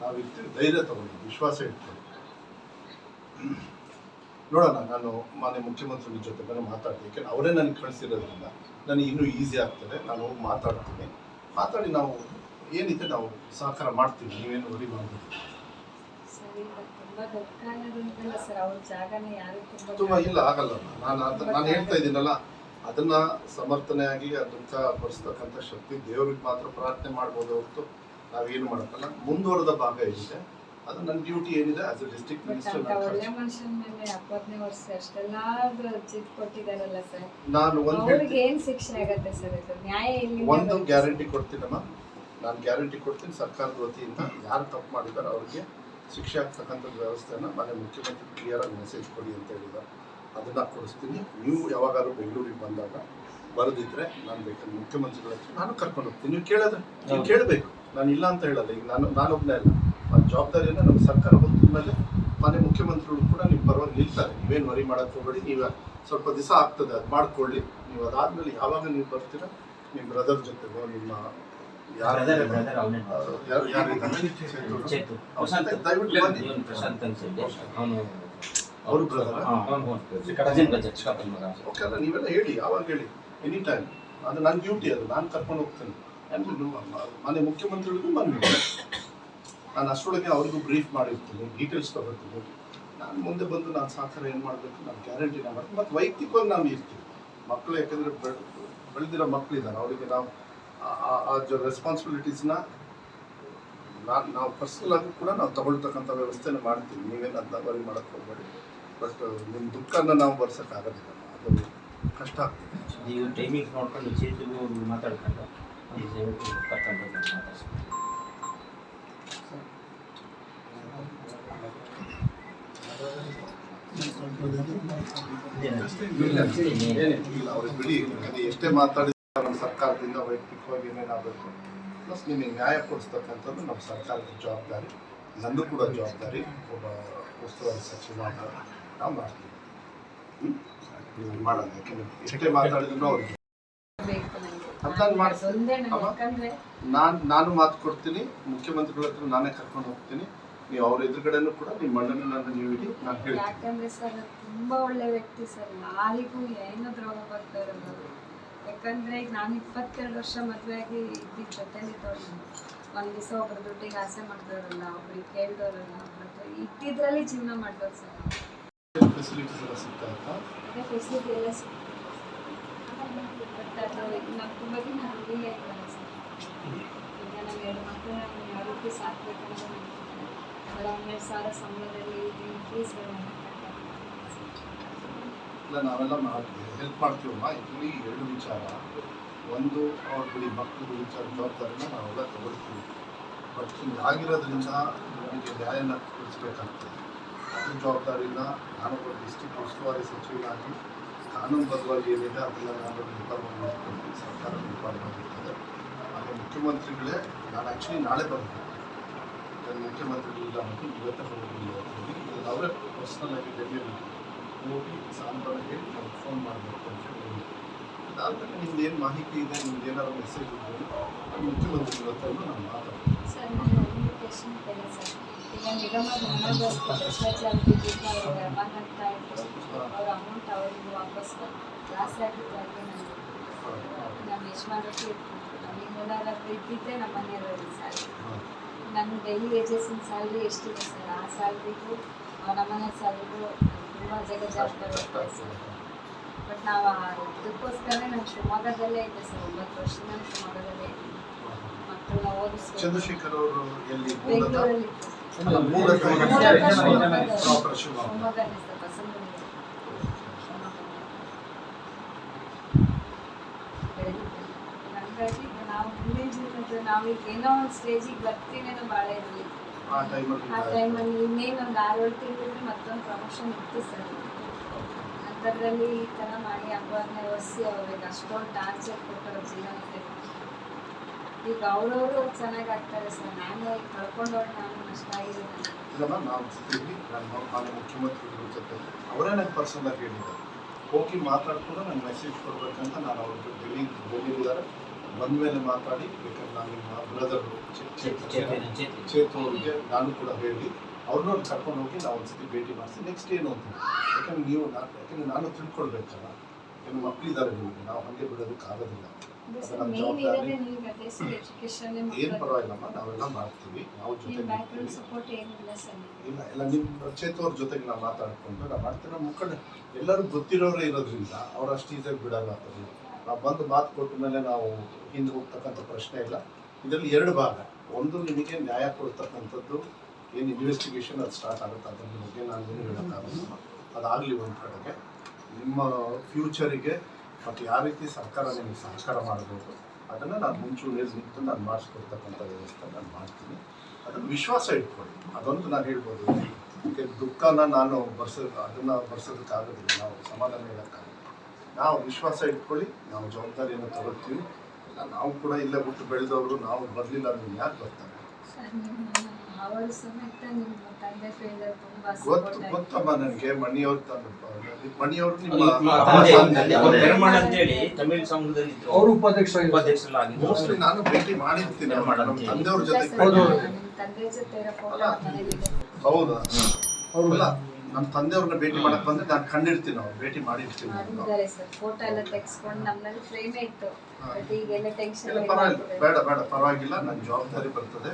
ನಾವು ಇರ್ತೀವಿ ಧೈರ್ಯ ತಗೊಂಡು ವಿಶ್ವಾಸ ಇಟ್ಕೊಳ್ಳಿ ನೋಡೋಣ ನಾನು ಮಾನ್ಯ ಮುಖ್ಯಮಂತ್ರಿಗಳ ಜೊತೆ ನಾನು ಮಾತಾಡ್ತೀನಿ. ಯಾಕೆಂದ್ರೆ ಅವರೇ ನನಗೆ ಕಳಿಸಿರೋದ್ರಿಂದ ನನಗೆ ಇನ್ನೂ ಈಸಿ ಆಗ್ತದೆ. ನಾನು ಹೋಗಿ ಮಾತಾಡ್ತೀನಿ. ಮಾತಾಡಿ ನಾವು ಏನಿದೆ ನಾವು ಸಹಕಾರ ಮಾಡ್ತೀವಿ. ನೀವೇನು ವರಿ ಮಾಡ್ಬೋದು ಸರಿ ತುಂಬಾ ಇಲ್ಲ ಆಗಲ್ಲ. ನಾನು ನಾನು ಹೇಳ್ತಾ ಇದ್ದೀನಲ್ಲ ಅದನ್ನ ಸಮರ್ಥನೆಯಾಗಿ ಅದಕ್ಕೆ ಬರೆಸ್ತಕ್ಕಂಥ ಶಕ್ತಿ ದೇವ್ರಿಗೆ ಮಾತ್ರ ಪ್ರಾರ್ಥನೆ ಮಾಡ್ಬೋದು ಹೊರತು ನಾವೇನು ಮಾಡೋಕ್ಕಲ್ಲ. ಮುಂದುವರೆದ ಭಾಗ ಏನಿದೆ ಅದು ನನ್ನ ಡ್ಯೂಟಿ ಏನಿದೆ ಆಸ್ ಎ ಡಿಸ್ಟ್ರಿಕ್ಟ್ ಮಿನಿಸ್ಟರ್ ಅಂತ ಒಳ್ಳೆ ಮನುಷ್ಯನ ಮೇಲೆ ಎಪ್ಪತ್ತನೇ ವರ್ಷ ಅಷ್ಟೆಲ್ಲ ಜಿತ್ ಕೊಟ್ಟಿದಾರಲ್ಲ ಸರ್ ನಾನು ಒಂದು ಅವ್ರಿಗೆ ಏನು ಶಿಕ್ಷೆ ಆಗುತ್ತೆ ಸರ್ ಇದು? ನ್ಯಾಯ ಇಲ್ಲಿ ಒಂದು ಗ್ಯಾರಂಟಿ ಕೊಡ್ತೀನಮ್ಮ. ನಾನು ಗ್ಯಾರಂಟಿ ಕೊಡ್ತೀನಿ ಸರ್ಕಾರದ ವತಿಯಿಂದ ಯಾರು ತಪ್ಪು ಮಾಡಿದಾರೋ ಅವ್ರಿಗೆ ಶಿಕ್ಷೆ ಆಗ್ತಕ್ಕಂಥ ವ್ಯವಸ್ಥೆನ ಮನೆ ಮುಖ್ಯಮಂತ್ರಿ ಕ್ಲಿಯರ್ ಆಗಿ ಮೆಸೇಜ್ ಕೊಡಿ ಅಂತ ಹೇಳಿದ್ದಾರೆ ಅದನ್ನ ಕೊಡಿಸ್ತೀನಿ. ನೀವು ಯಾವಾಗಾದ್ರೂ ಬೆಂಗಳೂರಿಗೆ ಬಂದಾಗ ಬರೆದಿದ್ರೆ ನಾನು ಬೇಕಾದ್ರೆ ಮುಖ್ಯಮಂತ್ರಿಗಳ ಹತ್ರ ನಾನು ಕರ್ಕೊಂಡು ಹೋಗ್ತೀನಿ. ನೀವು ಕೇಳಿದ್ರೆ ನೀವು ಕೇಳಬೇಕು. ನಾನು ಇಲ್ಲ ಅಂತ ಹೇಳಲ್ಲ. ಈಗ ನಾನು ನಾನೊಬ್ಬನೇ ಅಲ್ಲ. ಆ ಜವಾಬ್ದಾರಿಯನ್ನು ನಮ್ಮ ಸರ್ಕಾರ ಹೊತ್ತ ಮೇಲೆ ಮನೆ ಮುಖ್ಯಮಂತ್ರಿಗಳು ಕೂಡ ನಿಮ್ಮ ಪರವಾಗಿ ನಿಲ್ತಾರೆ. ನೀವೇನು ವರಿ ಮಾಡಕ್ಕೆ ಹೋಗಬೇಡಿ. ನೀವು ಸ್ವಲ್ಪ ದಿವಸ ಆಗ್ತದೆ. ಅದು ಮಾಡ್ಕೊಳ್ಳಿ. ನೀವು ಅದಾದ್ಮೇಲೆ ಯಾವಾಗ ನೀವು ಬರ್ತೀರಾ ನಿಮ್ಮ ಬ್ರದರ್ ಜೊತೆಗೋ ನಿಮ್ಮ ಅವ್ರ. ಬ್ರದರ್ ಓಕೆ ಅಲ್ಲ ನೀವೆಲ್ಲ ಹೇಳಿ. ಯಾವಾಗ ಹೇಳಿ? ಎನಿ ಟೈಮ್ ಅದು ನನ್ನ ಡ್ಯೂಟಿ ಅದು. ನಾನು ಕರ್ಕೊಂಡು ಹೋಗ್ತೇನೆ. ಮನೆ ಮುಖ್ಯಮಂತ್ರಿಗಳಿಗೂ ಮನವಿ ನಾನು ಅಷ್ಟರೊಳಗೆ ಅವ್ರಿಗೂ ಬ್ರೀಫ್ ಮಾಡಿರ್ತೀನಿ ಡೀಟೇಲ್ಸ್ ತಗೊಳ್ತೀನಿ ನಾನು ಮುಂದೆ ಬಂದು ನಾನು ಸಹಕಾರ ಏನು ಮಾಡಬೇಕು ನಾನು ಗ್ಯಾರಂಟಿ ನಾನು ಮಾಡ್ತೀನಿ. ಮತ್ತು ವೈಯಕ್ತಿಕವಾಗಿ ನಾವು ಇರ್ತೀವಿ. ಮಕ್ಕಳು ಯಾಕಂದರೆ ಬೆಳೆದಿರೋ ಮಕ್ಕಳಿದ್ದಾರೆ ಅವರಿಗೆ ನಾವು ಆ- ರೆಸ್ಪಾನ್ಸಿಬಿಲಿಟೀಸ್ನ ನಾನು, ನಾವು ಪರ್ಸನಲ್ ಆಗಿ ಕೂಡ ನಾವು ತಗೊಳ್ತಕ್ಕಂಥ ವ್ಯವಸ್ಥೆನ ಮಾಡ್ತೀವಿ. ನೀವೇನು ಅದನ್ನ ವರಿ ಮಾಡಕ್ಕೆ ಹೋಗ್ಬೇಡಿ. ಬಟ್ ನಿಮ್ಮ ದುಃಖನ ನಾವು ಬರ್ಸೋಕ್ಕಾಗೋದಿಲ್ಲ ಅದು ಕಷ್ಟ ಆಗ್ತದೆ. ನೀವು ಟೈಮಿಂಗ್ ನೋಡ್ಕೊಂಡು ಚೇತುಗೂ ಮಾತಾಡ್ಕೊಂಡು ಬಿಡಿ ಎಷ್ಟೇ ಮಾತಾಡಿದ್ರು ನಮ್ಮ ಸರ್ಕಾರದಿಂದ ವೈಯಕ್ತಿಕವಾಗಿ ಏನೇನಾಗಬೇಕು ಪ್ಲಸ್ ನಿಮಗೆ ನ್ಯಾಯ ಕೊಡಿಸ್ತಕ್ಕಂಥದ್ದು ನಮ್ಮ ಸರ್ಕಾರದ ಜವಾಬ್ದಾರಿ, ನಂದು ಕೂಡ ಜವಾಬ್ದಾರಿ, ಒಬ್ಬ ಉಸ್ತುವಾರಿ ಸಚಿವ ನಾವು ಮಾಡ್ತೀವಿ. ಯಾಕೆಂದ್ರೆ ಎಷ್ಟೇ ಮಾತಾಡಿದ್ರು ಅವ್ರಿಗೆ. ಮಾಡ್ಸಿ. ಯಾಕಂದ್ರೆ ನಾನು ನಾನು ಮಾತು ಕೊಡ್ತೀನಿ. ಮುಖ್ಯಮಂತ್ರಿಗಳ ಹತ್ರ ನಾನೇ ಕರ್ಕೊಂಡು ಹೋಗ್ತೀನಿ. ನೀವು ಅವ್ರ ಎದುರುಗಡೆನೂ ಕೂಡ ನಿಮ್ಮ ಮಣ್ಣನ್ನು ನೀವು ಇಡಿ ನಾನು ಹೇಳ್ತೀನಿ. ಯಾಕಂದ್ರೆ ಸರ್ ತುಂಬಾ ಒಳ್ಳೆ ವ್ಯಕ್ತಿ ಸರ್. ಯಾರಿಗೂ ಏನು ದ್ರೋಹ ಬರ್ತಾ ಇರೋದು. ಯಾಕಂದ್ರೆ ಈಗ ನಾನು ಇಪ್ಪತ್ತೆರಡು ವರ್ಷ ಮದುವೆ ಆಗಿ ಜೊತೆಲಿ ಇದ್ದವ್ರು ಒಂದ್ ದಿವಸ ಒಬ್ರು ದುಡ್ಡಿಗೆ ಆಸೆ ಮಾಡ್ದವ್ರಲ್ಲ ಒಬ್ರಿಗೆ ಕೇಳ್ದವ್ರಲ್ಲ ಮತ್ತೆ ಇದ್ದಿದ್ರಲ್ಲಿ ಜೀವನ ಮಾಡ್ಬೋದು ಸರ್. ಫೆಸಿಲಿಟೀಸ್ ಎಲ್ಲ ಸಿಗ್ತಾ ಇತ್ತಾ ಫೆಸಿಲಿಟಿ ಎಲ್ಲ ನಾವು ತುಂಬ ದಿನ ಹಂಗೆ ಈಗ ನಾನು ಎರಡು ಮಕ್ಕಳು ನಾನು ಯಾವ ರೀತಿ ಸಾಕ್ಬೇಕಂತ ಸಾವಿರ ಸಂಬಳದಲ್ಲಿ ಇಲ್ಲ, ನಾವೆಲ್ಲ ಮಾಡ್ತೀವಿ. ಹೆಲ್ಪ್ ಮಾಡ್ತೀವಮ್ಮ. ಇಲ್ಲಿ ಎರಡು ವಿಚಾರ. ಒಂದು, ಅವ್ರ ಬಿಡಿ ಮಕ್ಕಳು ವಿಚಾರ, ಜವಾಬ್ದಾರಿನ ನಾವೆಲ್ಲ ತಗೊಳ್ತೀವಿ. ಬಟ್ ಹಿಂಗಾಗಿರೋದ್ರಿಂದ ನಮಗೆ ನ್ಯಾಯನ ಕೊಡಿಸ್ಬೇಕಾಗ್ತದೆ. ಅದ್ರ ಜವಾಬ್ದಾರಿನ ನಾನೊಬ್ಬ ಡಿಸ್ಟ್ರಿಕ್ಟ್ ಉಸ್ತುವಾರಿ ಸಚಿವನಾಗಿ ಕಾನೂನುಬದ್ಧವಾಗಿ ಏನಿದೆ ಅದನ್ನು ನಾನು ನಿರ್ಧಾರ ಮಾಡ್ಕೊಂಡು ಸರ್ಕಾರ ನಿರ್ಧಾರ ಮಾಡಿರ್ತದೆ ಹಾಗೆ ಮುಖ್ಯಮಂತ್ರಿಗಳೇ, ನಾನು ಆ್ಯಕ್ಚುಲಿ ನಾಳೆ ಬಂದೆ ನನ್ನ ಮುಖ್ಯಮಂತ್ರಿಗಳಿಲ್ಲ ಮತ್ತು ಇವತ್ತೇ ಬರೋದಿಲ್ಲ ಇವತ್ತು ಅವರೇ ಪರ್ಸ್ನಲ್ ಆಗಿ ಡೆಲ್ಲಿಯಲ್ಲಿ ಹೋಗಿ ಸಾಂತ್ವನ ಹೇಳಿ ನಾವು ಫೋನ್ ಮಾಡಬೇಕು ಅಂತ ಹೇಳಿ. ಅದಾದಮೇಲೆ ನಿಮ್ದು ಏನು ಮಾಹಿತಿ ಇದೆ, ನಿಮ್ದು ಏನಾದ್ರು ಮೆಸೇಜ್ ಇದೆ ನಾನು ಮುಖ್ಯಮಂತ್ರಿಗಳ ಹತ್ರ ನಾನು ಮಾತಾಡ್ತೀನಿ ಸರ್ ನಾನು ಒಂದು ಕ್ವೆಶನ್ ಕೇಳಿ ಸರ್ ಈಗ ನಿಗಮದ ಹಣದ ಭ್ರಷ್ಟಾಚಾರ ಬಿದ್ದಿದ್ದ ಅವ್ರ ಬಂದಂತ ಅವ್ರ ಅಮೌಂಟ್ ಅವ್ರಿಗೆ ವಾಪಸ್ ಜಾಸ್ತಿ ಆಗಿದ್ದಾಗೆ ನಾನು ನಮ್ಮ ಯಜಮಾನಕ್ಕೆ ನಮಗೆಲ್ಲರ ಇದ್ದಿದ್ದೆ ನಮ್ಮ ಮನೆಯವರಲ್ಲಿ ಸರ್ ನನ್ನ ಡೈಲಿ ವೇಜಸ್ಸಿನ ಸ್ಯಾಲ್ರಿ ಎಷ್ಟಿದೆ ಸರ್ ಆ ಸ್ಯಾಲ್ರಿಗೂ ನಮ್ಮನೆ ಸ್ಯಾಲ್ರಿಗೂ ತುಂಬ ಜಗಜಾಸ್ತಿ ಬಟ್ ನಾವು ಅದಕ್ಕೋಸ್ಕರನೇ ನಾನು ಶಿವಮೊಗ್ಗದಲ್ಲೇ ಇದ್ದೆ ಸರ್ ಒಂಬತ್ತು ವರ್ಷ ನಾನು ಶಿವಮೊಗ್ಗದಲ್ಲೇ ಇದ್ದೆ ಮಕ್ಕಳನ್ನ ಓದಿಸ್ಬೇಕು ಚಂದ್ರಶೇಖರ್ ಅವರು ಎಲ್ಲಿ ಮೂಲದ ಪ್ರಾಪರ್ ಶಿವಮೊಗ್ಗ ಹಂಗಾಗಿ ನಾವು ಮುಂದೆ ಜೀವನದ ನಾವೀಗ ಏನೋ ಒಂದು ಸ್ಟೇಜಿಗೆ ಅನ್ನೋ ಭಾಳ ಇರಲಿ ಆ ಟೈಮಲ್ಲಿ ಇನ್ನೇನು ಒಂದು ಆರು ಏಳು ಮತ್ತೊಂದು ಪ್ರಮೋಷನ್ ಇತ್ತು ಸರ್. ಅಂಥದ್ರಲ್ಲಿ ಈ ಥರ ಮಾಡಿ ಹಬ್ಬವನ್ನೇ ಒರೆಸಿ ಅವ್ರಿಗೆ ಅಷ್ಟೊಂದು ಟಾರ್ಚರ್ ಕೊಟ್ಟರು ಜೀವನಕ್ಕೆ ಈಗ ಅವರವರು ಚೆನ್ನಾಗಿ ಆಗ್ತಾರೆ ಸರ್. ನಾನು ಕಳ್ಕೊಂಡವ್ರು ನಾನು ನಷ್ಟ ಆಗಿದೆ ನನಗೆ. ಇಲ್ಲಮ್ಮ ನಾವು ನಾನು ನಾನು ಮುಖ್ಯಮಂತ್ರಿಗಳ ಜೊತೆ ಅವರೇ ನನಗೆ ಪರ್ಸನಲ್ ಆಗಿ ಹೇಳಿದ್ದಾರೆ. ಹೋಗಿ ಮಾತಾಡ್ಕೊಂಡು ನನ್ನ ಮೆಸೇಜ್ ಕೊಡ್ಬೇಕಂತ ನಾನು ಅವ್ರಿಗೆ ಡೆಲ್ಲಿ ಡೆಲ್ಲಿದ್ದಾರೆ ಬಂದ ಮೇಲೆ ಮಾತಾಡಿ ಬೇಕಾದ್ರೆ ನಾನು ನಿಮ್ಮ ಬ್ರದರು ಚೇತು ಅವ್ರಿಗೆ ನಾನು ಕೂಡ ಹೇಳಿ ಅವ್ರನ್ನೂ ಕರ್ಕೊಂಡು ಹೋಗಿ ನಾವು ಒಂದ್ಸತಿ ಭೇಟಿ ಮಾಡಿಸಿ ನೆಕ್ಸ್ಟ್ ಏನು ಅಂತ. ಯಾಕಂದ್ರೆ ನೀವು ನಾನು ಯಾಕಂದ್ರೆ ನಾನು ತಿಳ್ಕೊಳ್ಬೇಕಲ್ಲ ಯಾಕಂದ್ರೆ ಮಕ್ಕಳಿದ್ದಾರೆ ನಿಮಗೆ ನಾವು ಹಾಗೆ ಬಿಡೋದಕ್ಕಾಗೋದಿಲ್ಲ ಏನು ಪರವಾಗಿಲ್ಲಮ್ಮ ನಾವೆಲ್ಲ ಮಾಡ್ತೀವಿ. ನಾವು ಜೊತೆ ಇಲ್ಲ ಇಲ್ಲ ನಿಮ್ಮ ಚೇತು ಅವ್ರ ಜೊತೆಗೆ ನಾವು ಮಾತಾಡ್ಕೊಂಡು ನಾವು ಮಾಡ್ತೀವಿ. ನಮ್ಮ ಮುಖಂಡ ಎಲ್ಲರೂ ಗೊತ್ತಿರೋರೇ ಇರೋದ್ರಿಂದ ಅವ್ರು ಅಷ್ಟು ಬಿಡಲ್ಲ ನಾವು ಬಂದು ಮಾತು ಕೊಟ್ಟ ಮೇಲೆ ನಾವು ಹಿಂದೆ ಹೋಗ್ತಕ್ಕಂಥ ಪ್ರಶ್ನೆ ಇಲ್ಲ. ಇದರಲ್ಲಿ ಎರಡು ಭಾಗ. ಒಂದು ನಿಮಗೆ ನ್ಯಾಯ ಕೊಡ್ತಕ್ಕಂಥದ್ದು ಏನು ಇನ್ವೆಸ್ಟಿಗೇಷನ್ ಅದು ಸ್ಟಾರ್ಟ್ ಆಗುತ್ತೆ ಅದ್ರ ಬಗ್ಗೆ ನಾನು ಏನು ಹೇಳೋಕ್ಕಾಗಲ್ಲ. ಅದಾಗಲಿ ಒಂದು ಕಡೆಗೆ. ನಿಮ್ಮ ಫ್ಯೂಚರಿಗೆ ಮತ್ತು ಯಾವ ರೀತಿ ಸರ್ಕಾರ ನಿಮಗೆ ಸಹಕಾರ ಮಾಡ್ಬೋದು, ಅದನ್ನು ನಾನು ಮುಂಚೂಣಿಯಲ್ಲಿ ನಿಂತು ನಾನು ಮಾಡಿಸ್ಕೊಡ್ತಕ್ಕಂಥ ವ್ಯವಸ್ಥೆ ನಾನು ಮಾಡ್ತೀನಿ. ಅದನ್ನು ವಿಶ್ವಾಸ ಇಟ್ಕೊಳ್ಳಿ. ಅದೊಂದು ನಾನು ಹೇಳ್ಬೋದು ಯಾಕೆ ದುಃಖನ ನಾನು ಬರ್ಸೋ, ಅದನ್ನು ಬರ್ಸೋದಕ್ಕಾಗೋದಿಲ್ಲ. ನಾವು ಸಮಾಧಾನ ಹೇಳೋಕ್ಕಾಗಲ್ಲ. ನಾವು ವಿಶ್ವಾಸ ಇಟ್ಕೊಳ್ಳಿ, ನಾವು ಜವಾಬ್ದಾರಿಯನ್ನು ತಗೊಳ್ತೀವಿ. ನಾವು ಕೂಡ ಇಲ್ಲೇ ಬಿಟ್ಟು ಬೆಳೆದವರು, ನಾವು ಬರಲಿಲ್ಲ ಅಂದ್ರೆ ಯಾಕೆ ಬರ್ತಾರೆ? ಅವರು ಸಮೇತ ನಿಮ್ಮ ತಂದೆ ಫೇಲ್ಡರ್ ತುಂಬಾ ಗೊತ್ತು ಗೊತ್ತಮ್ಮ ನನಗೆ ಮಣಿಯವ್ರು ತಂದಪ್ಪ ಮಣಿಯವರು ನಿಮ್ಮ ನಿರ್ಮಾಣ ಅಂತೇಳಿ ತಮಿಳ್ ಸಂಘದಲ್ಲಿ ಇದ್ರು ಅವರು ಉಪಾಧ್ಯಕ್ಷ ಮೋಸ್ಟ್ಲಿ ನಾನು ಭೇಟಿ ಮಾಡಿರ್ತೀನಿ ಅವ್ರನ್ನ. ನಮ್ಮ ತಂದೆಯವ್ರ ಜೊತೆ ಹೌದು. ತಂದೆ ಜೊತೆ ಇರೋ ಫೋಟೋ ಹೌದಾ. ಅವರು ಅಲ್ಲ ನಮ್ಮ ತಂದೆಯವ್ರನ್ನ ಭೇಟಿ ಮಾಡಕ್ ಬಂದ್ರೆ ನಾನು ಕಂಡಿರ್ತೀನಿ ಅವ್ರು ಭೇಟಿ ಮಾಡಿರ್ತೀನಿ ಫೋಟೋ ಎಲ್ಲ ತೆಗೆಸ್ಕೊಂಡು ನಮ್ಮಲ್ಲಿ ಫ್ರೇಮೇ ಇತ್ತು. ಬೇಡ ಬೇಡ ಪರವಾಗಿಲ್ಲ. ನನ್ನ ಜವಾಬ್ದಾರಿ ಬರ್ತದೆ.